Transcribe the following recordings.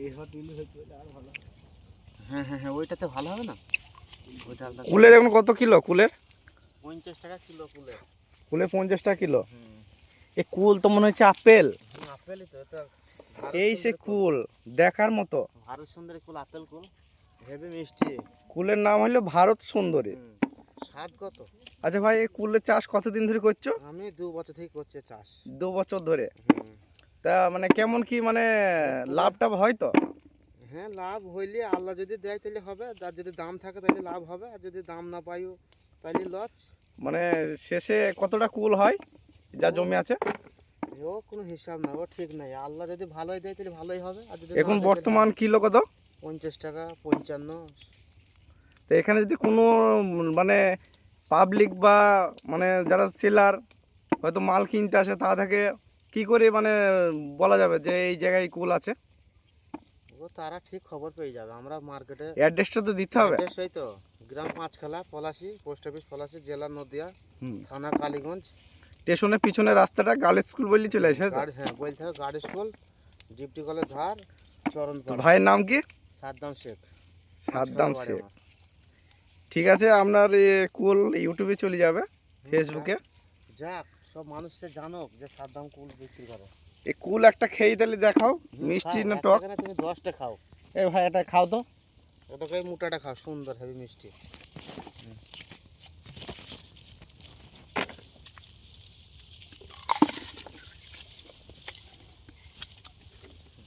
এই হট আর ভালো হ্যাঁ হ্যাঁ হ্যাঁ ওইটাতে ভালো হবে না? ওইটা কুলের এখন কত কিলো কুলের? পঞ্চাশ টাকা কিলো কুলে কুলে পঞ্চাশ টাকা কিলো এ কুল তো মনে হচ্ছে আপেল। আপেলই তো এটা এই সে সুন্দরী কুল। দেখার মতো। ভারত সুন্দরী কুল আপেল কুল হেভি মিষ্টি। কুলের নাম হলো ভারত সুন্দরী। স্বাদ কত? আচ্ছা ভাই এই কুলের চাষ কতদিন ধরে করছ? আমি দু বছর থেকে করছি চাষ। দু বছর ধরে। তা মানে কেমন কি মানে লাভ টাভ হয় তো? হ্যাঁ লাভ হইলে আল্লাহ যদি দেয় তাহলে হবে আর যদি দাম থাকে তাহলে লাভ হবে আর যদি দাম না পাইও তাহলে লস। মানে শেষে কতটা কুল হয়? যা জমি আছে? ও কোনো হিসাব না ও ঠিক নাই। আল্লাহ যদি ভালোই দেয় তাহলে ভালোই হবে আর যদি এখন বর্তমান কিলো কত? পঞ্চাশ টাকা পঞ্চান্ন। তো এখানে যদি কোনো মানে পাবলিক বা মানে যারা সেলার হয়তো মাল কিনতে আসে তাদেরকে কি করে মানে বলা যাবে যে এই জায়গায় কুল আছে? ও তারা ঠিক খবর পেয়ে যাবে আমরা মার্কেটে অ্যাড্রেসটা তো দিতে হবে। অ্যাড্রেস ওই তো গ্রাম পাঁচখালা পলাশি পোস্ট অফিস পলাশি জেলা নদিয়া থানা কালীগঞ্জ। স্টেশনের পিছনে রাস্তাটা গার্লস স্কুল বললে চলে আসে? গাড়ি হ্যাঁ বলতে হবে গার্ড স্কুল ডিপটি কলেজ ধার চরণ ভাইয়ের নাম কি? সাদ্দাম শেখ। সাদ্দাম শেখ। ঠিক আছে আপনার কুল ইউটিউবে চলে যাবে ফেসবুকে। যাক। সব মানুষে জানুক যে সাদ্দাম কুল বিক্রি করে। এই কুল একটা খেয়ে তাহলে দেখাও মিষ্টি না টক? তুমি দশটা খাও। এ ভাই এটা খাও তো। ওটাকে মোটাটা খাও সুন্দর হেভি মিষ্টি।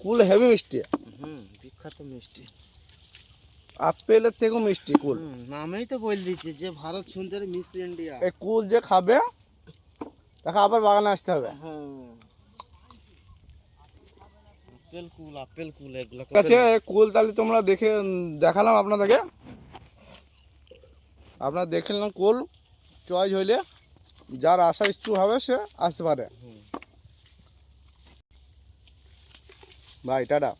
কুল হেভি মিষ্টি। হুম বিখ্যাত মিষ্টি। আপেলের থেকেও মিষ্টি কুল। নামেই তো বল দিচ্ছি যে ভারত সুন্দর মিস ইন্ডিয়া। এই কুল যে খাবে তাকে আবার বাগানে আসতে হবে। কুল আপেল কুল এগুলো ঠিক কুল তাহলে তোমরা দেখে দেখালাম আপনাদেরকে। আপনারা দেখে নিলাম কুল চয়েস হইলে যার আশা ইচ্ছুক হবে সে আসতে পারে। ভাই টাটা।